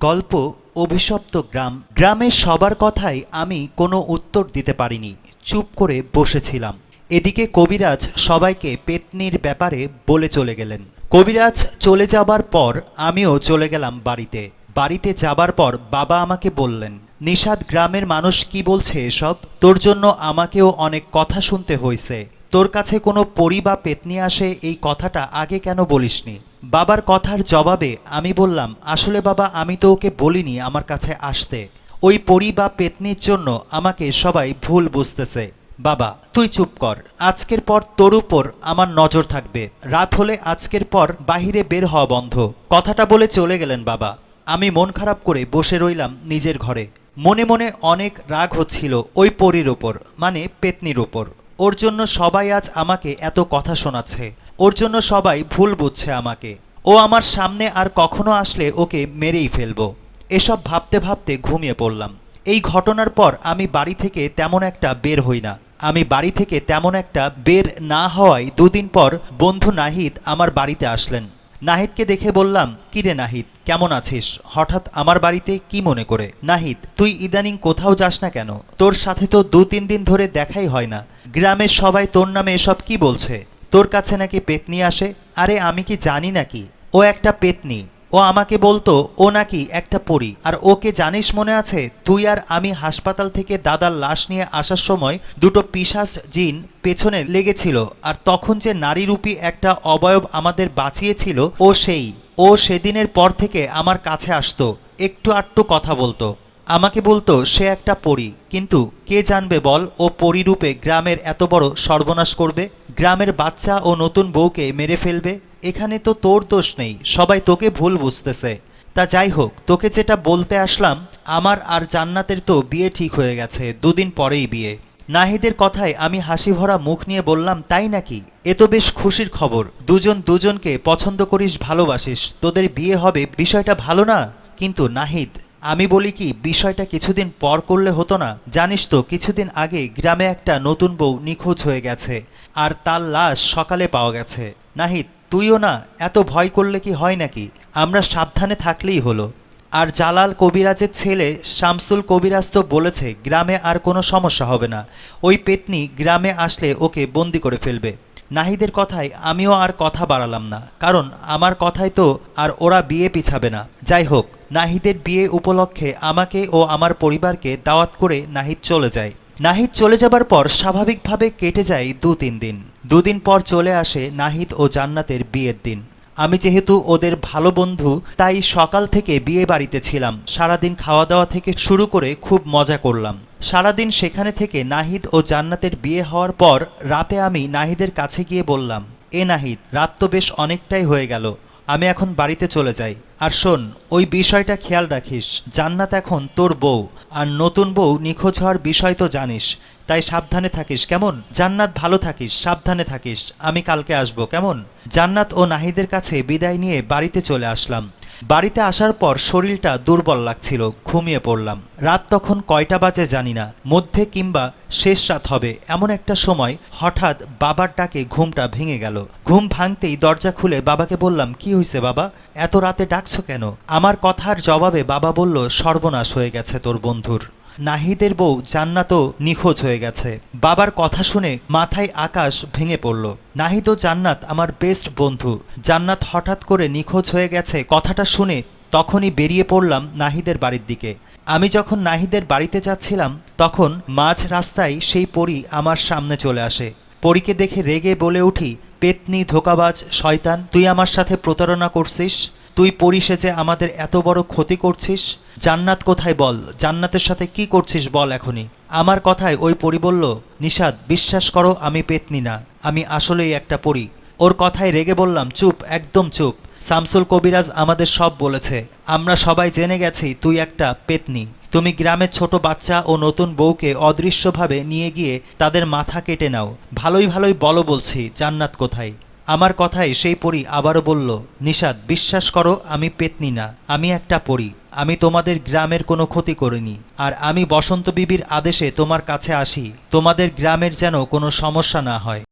গল্প অভিশপ্ত গ্রাম। গ্রামের সবার কথাই আমি কোনো উত্তর দিতে পারিনি। চুপ করে বসেছিলাম। এদিকে কবিরাজ সবাইকে পেতনির ব্যাপারে বলে চলে গেলেন। কবিরাজ চলে যাবার পর আমিও চলে গেলাম বাড়িতে। বাড়িতে যাবার পর বাবা আমাকে বললেন নিষাদ গ্রামের মানুষ কি বলছে এসব? তোর জন্য আমাকেও অনেক কথা শুনতে হয়েছে তোর কাছে কোনো পরি বা পেতনি আসে এই কথাটা আগে কেন বলিসনি? বাবার কথার জবাবে আমি বললাম, আসলে বাবা, আমি তো ওকে বলিনি আমার কাছে আসতে। ওই পরি বা পেতনির জন্য আমাকে সবাই ভুল বুঝতেছে। বাবা, তুই চুপ কর। আজকের পর তোর উপর আমার নজর থাকবে। রাত হলে আজকের পর বাহিরে বের হওয়া বন্ধ। কথাটা বলে চলে গেলেন বাবা। আমি মন খারাপ করে বসে রইলাম নিজের ঘরে। মনে মনে অনেক রাগ হচ্ছিল ওই পরীর ওপর মানে পেতনির ওপর ওর জন্য সবাই আজ আমাকে এত কথা শোনাচ্ছে। ওর জন্য সবাই ভুল বুঝছে আমাকে। ও আমার সামনে আর কখনো আসলে ওকে মেরেই ফেলব। এসব ভাবতে ভাবতে ঘুমিয়ে পড়লাম। এই ঘটনার পর আমি বাড়ি থেকে তেমন একটা বের হই না। আমি বাড়ি থেকে তেমন একটা বের না হওয়ায় দুদিন পর বন্ধু নাহিদ আমার বাড়িতে আসলেন। নাহিদকে দেখে বললাম কিরে নাহিদ, কেমন আছিস? হঠাৎ আমার বাড়িতে কি মনে করে? নাহিদ, তুই ইদানিং কোথাও যাস না কেন? তোর সাথে তো দু তিন দিন ধরে দেখাই হয় না। গ্রামের সবাই তোর নামে এসব কি বলছে? তোর কাছে নাকি পেতনি আসে? আরে আমি কি জানি নাকি? ও একটা পেতনি। ও আমাকে বলতো, ও নাকি একটা পরী। আর ওকে জানিস মনে আছে, তুই আর আমি হাসপাতাল থেকে দাদার লাশ নিয়ে আসার সময় দুটো পিশাচ জিন পেছনে লেগেছিল। আর তখন যে নারীরূপী একটা অবয়ব আমাদের বাঁচিয়েছিল, ও সেই। ও সেদিনের পর থেকে আমার কাছে আসতো, একটু আটটু কথা বলতো। আমাকে বলতো, সে একটা পরী। কিন্তু কে জানবে বল, ও পরিরূপে গ্রামের এত বড় সর্বনাশ করবে? গ্রামের বাচ্চা ও নতুন বউকে মেরে ফেলবে? এখানে তো তোর দোষ নেই, সবাই তোকে ভুল বুঝতেছে। তা যাই হোক, তোকে যেটা বলতে আসলাম, আমার আর জান্নাতের তো বিয়ে ঠিক হয়ে গেছে, দুদিন পরেই বিয়ে। নাহিদের কথায় আমি হাসি ভরা মুখ নিয়ে বললাম, তাই নাকি? এ তো বেশ খুশির খবর। দুজন দুজনকে পছন্দ করিস, ভালোবাসিস। তোদের বিয়ে হবে, বিষয়টা ভালো না? কিন্তু নাহিদ, আমি বলি কি, বিষয়টা কিছুদিন পর করলে হতো না। জানিস তো, কিছুদিন আগে গ্রামে একটা নতুন বউ নিখোঁজ হয়ে গেছে, আর তার লাশ সকালে পাওয়া গেছে। নাহিদ তুইও না, এত ভয় করলে কি হয় নাকি? আমরা সাবধানে থাকলেই হলো। আর জালাল কবিরাজের ছেলে শামসুল কবিরাজ তো বলেছে, গ্রামে আর কোনো সমস্যা হবে না। ওই পেতনি গ্রামে আসলে ওকে বন্দি করে ফেলবে। নাহিদের কথায় আমিও আর কথা বাড়ালাম না, কারণ আমার কথায় তো আর ওরা বিয়ে পিছাবে না। যাই হোক, নাহিদের বিয়ে উপলক্ষে আমাকে ও আমার পরিবারকে দাওয়াত করে নাহিদ চলে যায়। নাহিদ চলে যাবার পর স্বাভাবিকভাবে কেটে যায় দু তিন দিন। দুদিন পর চলে আসে নাহিদ ও জান্নাতের বিয়ের দিন। আমি যেহেতু ওদের ভালো বন্ধু, তাই সকাল থেকে বিয়ে বাড়িতে ছিলাম। সারাদিন খাওয়া দাওয়া থেকে শুরু করে খুব মজা করলাম। সারাদিন সেখানে থেকে নাহিদ ও জান্নাতের বিয়ে হওয়ার পর রাতে আমি নাহিদের কাছে গিয়ে বললাম, এ নাহিদ, রাত তো বেশ অনেকটাই হয়ে গেল। আমি এখন বাড়িতে চলে যাই। আর শোন, ওই বিষয়টা খেয়াল রাখিস। জান্নাত এখন তোর বউ, আর নতুন বউ নিখোঁজ হওয়ার বিষয় তো জানিস। তাই সাবধানে থাকিস, কেমন? জান্নাত ভালো থাকিস, সাবধানে থাকিস। আমি কালকে আসব, কেমন? জান্নাত ও নাহিদের কাছে বিদায় নিয়ে বাড়িতে চলে আসলাম। বাড়িতে আসার পর শরীরটা দুর্বল লাগছিল, ঘুমিয়ে পড়লাম। রাত তখন কয়টা বাজে জানি না, মধ্যে কিংবা শেষ রাত হবে এমন একটা সময় হঠাৎ বাবার ডাকে ঘুমটা ভেঙে গেল। ঘুম ভাঙতেই দরজা খুলে বাবাকে বললাম, কি হয়েছে বাবা? এত রাতে ডাকছো কেন? আমার কথার জবাবে বাবা বলল, সর্বনাশ হয়ে গেছে তোর বন্ধুর। নাহিদের বউ জান্নাতও নিখোঁজ হয়ে গেছে। বাবার কথা শুনে মাথায় আকাশ ভেঙে পড়ল। নাহিদ ও জান্নাত আমার বেস্ট বন্ধু। জান্নাত হঠাৎ করে নিখোঁজ হয়ে গেছে কথাটা শুনে তখনই বেরিয়ে পড়লাম নাহিদের বাড়ির দিকে। আমি যখন নাহিদের বাড়িতে যাচ্ছিলাম, তখন মাঝ রাস্তায় সেই পরী আমার সামনে চলে আসে। পরীকে দেখে রেগে বলে উঠি, পেতনি, ধোকাবাজ, শয়তান, তুই আমার সাথে প্রতারণা করছিস? তুই পরিসে যে আমাদের এত বড় ক্ষতি করছিস, জান্নাত কোথায় বল? জান্নাতের সাথে কি করছিস বল এখনই? আমার কথায় ওই পরি বলল নিষাদ বিশ্বাস করো আমি পেতনি না, আমি আসলেই একটা পরি। ওর কথায় রেগে বললাম, চুপ, একদম চুপ। শামসুল কবিরাজ আমাদের সব বলেছে। আমরা সবাই জেনে গেছি তুই একটা পেতনি। তুমি গ্রামের ছোট বাচ্চা ও নতুন বউকে অদৃশ্যভাবে নিয়ে গিয়ে তাদের মাথা কেটে নাও। ভালোই ভালোই বলো বলছি, জান্নাত কোথায়? আমার কথায় সেই পরী আবারও বলল নিষাদ বিশ্বাস করো, আমি পেতনি না, আমি একটা পরী, আমি তোমাদের গ্রামের কোনো ক্ষতি করিনি, আর আমি বসন্ত বিবির আদেশে তোমার কাছে আসি, তোমাদের গ্রামের যেন কোনো সমস্যা না হয়।